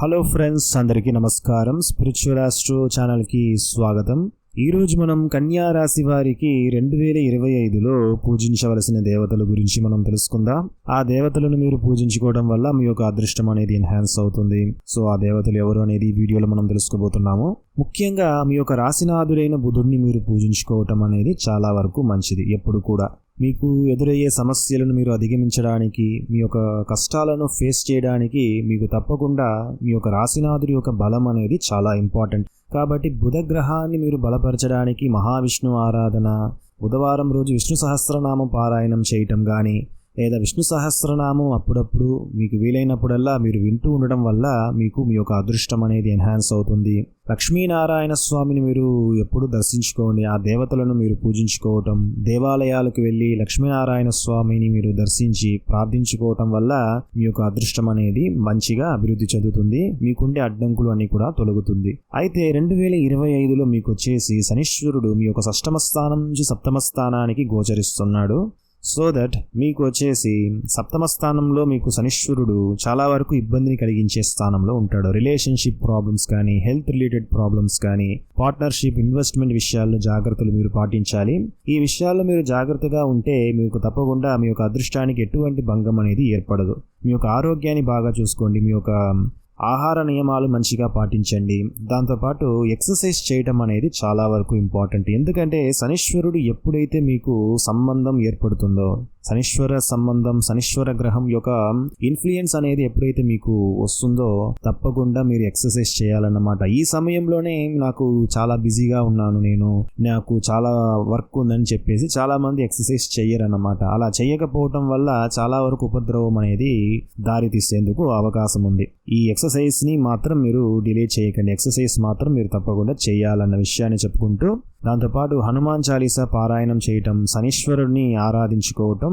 Hello friends అందరికీ నమస్కారం. Spiritual astro ఛానల్కి స్వాగతం. ఈరోజు మనం కన్యా రాశి వారికి రెండు వేల ఇరవై ఐదులో పూజించవలసిన దేవతల గురించి మనం తెలుసుకుందాం. ఆ దేవతలను మీరు పూజించుకోవడం వల్ల మీ యొక్క అదృష్టం అనేది ఎన్హాన్స్ అవుతుంది. సో ఆ దేవతలు ఎవరు అనేది వీడియోలో మనం తెలుసుకోబోతున్నాము. ముఖ్యంగా మీ యొక్క రాశినాథుడైన బుధుడిని మీరు పూజించుకోవటం అనేది చాలా వరకు మంచిది ఎప్పుడు కూడా. మీకు ఎదురయ్యే సమస్యలను మీరు అధిగమించడానికి మీ యొక్క కష్టాలను ఫేస్ చేయడానికి మీకు తప్పకుండా మీ యొక్క రాశినాథుడి యొక్క బలం అనేది చాలా ఇంపార్టెంట్ కాబట్టి బుధ గ్రహాన్ని మీరు బలపరచడానికి మహావిష్ణు ఆరాధన బుధవారం రోజు విష్ణు సహస్రనామం పారాయణం చేయటం కానీ లేదా విష్ణు సహస్రనామం అప్పుడప్పుడు మీకు వీలైనప్పుడల్లా మీరు వింటూ ఉండడం వల్ల మీకు మీ యొక్క అదృష్టం అనేది ఎన్హాన్స్ అవుతుంది. లక్ష్మీనారాయణ స్వామిని మీరు ఎప్పుడు దర్శించుకోండి. ఆ దేవతలను మీరు పూజించుకోవటం దేవాలయాలకు వెళ్ళి లక్ష్మీనారాయణ స్వామిని మీరు దర్శించి ప్రార్థించుకోవటం వల్ల మీ యొక్క అదృష్టం అనేది మంచిగా అభివృద్ధి చెందుతుంది. మీకుండే అడ్డంకులు అన్ని కూడా తొలగుతుంది. అయితే రెండు వేల ఇరవై ఐదులో మీకు వచ్చేసి శనీశ్వరుడు మీ యొక్క షష్టమ స్థానం నుంచి సప్తమ స్థానానికి గోచరిస్తున్నాడు. సో దట్ మీకు వచ్చేసి సప్తమ స్థానంలో మీకు శనిశ్వరుడు చాలా వరకు ఇబ్బందిని కలిగించే స్థానంలో ఉంటాడు. రిలేషన్షిప్ ప్రాబ్లమ్స్ కానీ హెల్త్ రిలేటెడ్ ప్రాబ్లమ్స్ కానీ పార్ట్నర్షిప్ ఇన్వెస్ట్మెంట్ విషయాల్లో జాగ్రత్తలు మీరు పాటించాలి. ఈ విషయాల్లో మీరు జాగ్రత్తగా ఉంటే మీకు తప్పకుండా మీ యొక్క అదృష్టానికి ఎటువంటి భంగం అనేది ఏర్పడదు. మీ యొక్క ఆరోగ్యాన్ని బాగా చూసుకోండి. మీ యొక్క ఆహార నియమాలు మంచిగా పాటించండి. దాంతోపాటు ఎక్సర్సైజ్ చేయటం అనేది చాలా వరకు ఇంపార్టెంట్. ఎందుకంటే శనీశ్వరుడు ఎప్పుడైతే మీకు సంబంధం ఏర్పడుతుందో శనీశ్వర సంబంధం శనీశ్వర గ్రహం యొక్క ఇన్ఫ్లుయెన్స్ అనేది ఎప్పుడైతే మీకు వస్తుందో తప్పకుండా మీరు ఎక్సర్సైజ్ చేయాలన్నమాట. ఈ సమయంలోనే నాకు చాలా బిజీగా ఉన్నాను నేను. నాకు చాలా వర్క్ ఉందని చెప్పేసి చాలా మంది ఎక్సర్సైజ్ చెయ్యరన్నమాట అలా చేయకపోవటం వల్ల చాలా వరకు ఉపద్రవం అనేది దారి తీసేందుకు అవకాశం ఉంది. ఈ ఎక్సర్సైజ్ని మాత్రం మీరు డిలే చేయకండి. ఎక్సర్సైజ్ మాత్రం మీరు తప్పకుండా చేయాలన్న విషయాన్ని చెప్పుకుంటూ దాంతోపాటు హనుమాన్ చాలీసా పారాయణం చేయటం శనీశ్వరుడిని ఆరాధించుకోవటం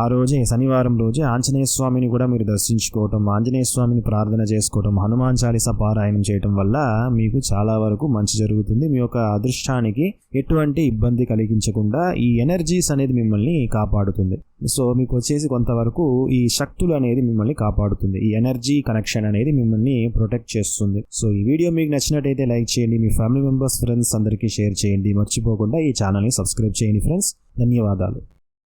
ఆ రోజే శనివారం రోజే ఆంజనేయ స్వామిని కూడా మీరు దర్శించుకోవటం ఆంజనేయ స్వామిని ప్రార్థన చేసుకోవటం హనుమాన్ చాలీస పారాయణం చేయటం వల్ల మీకు చాలా వరకు మంచి జరుగుతుంది. మీ యొక్క అదృష్టానికి ఎటువంటి ఇబ్బంది కలిగించకుండా ఈ ఎనర్జీస్ అనేది మిమ్మల్ని కాపాడుతుంది. సో మీకు వచ్చేసి కొంతవరకు ఈ శక్తులు అనేది మిమ్మల్ని కాపాడుతుంది. ఈ ఎనర్జీ కనెక్షన్ అనేది మిమ్మల్ని ప్రొటెక్ట్ చేస్తుంది. సో ఈ వీడియో మీకు నచ్చినట్టయితే లైక్ చేయండి మీ ఫ్యామిలీ మెంబర్స్ ఫ్రెండ్స్ అందరికీ షేర్ చేయండి. మర్చిపోకుండా ఈ ఛానల్ని సబ్స్క్రైబ్ చేయండి ఫ్రెండ్స్ ధన్యవాదాలు.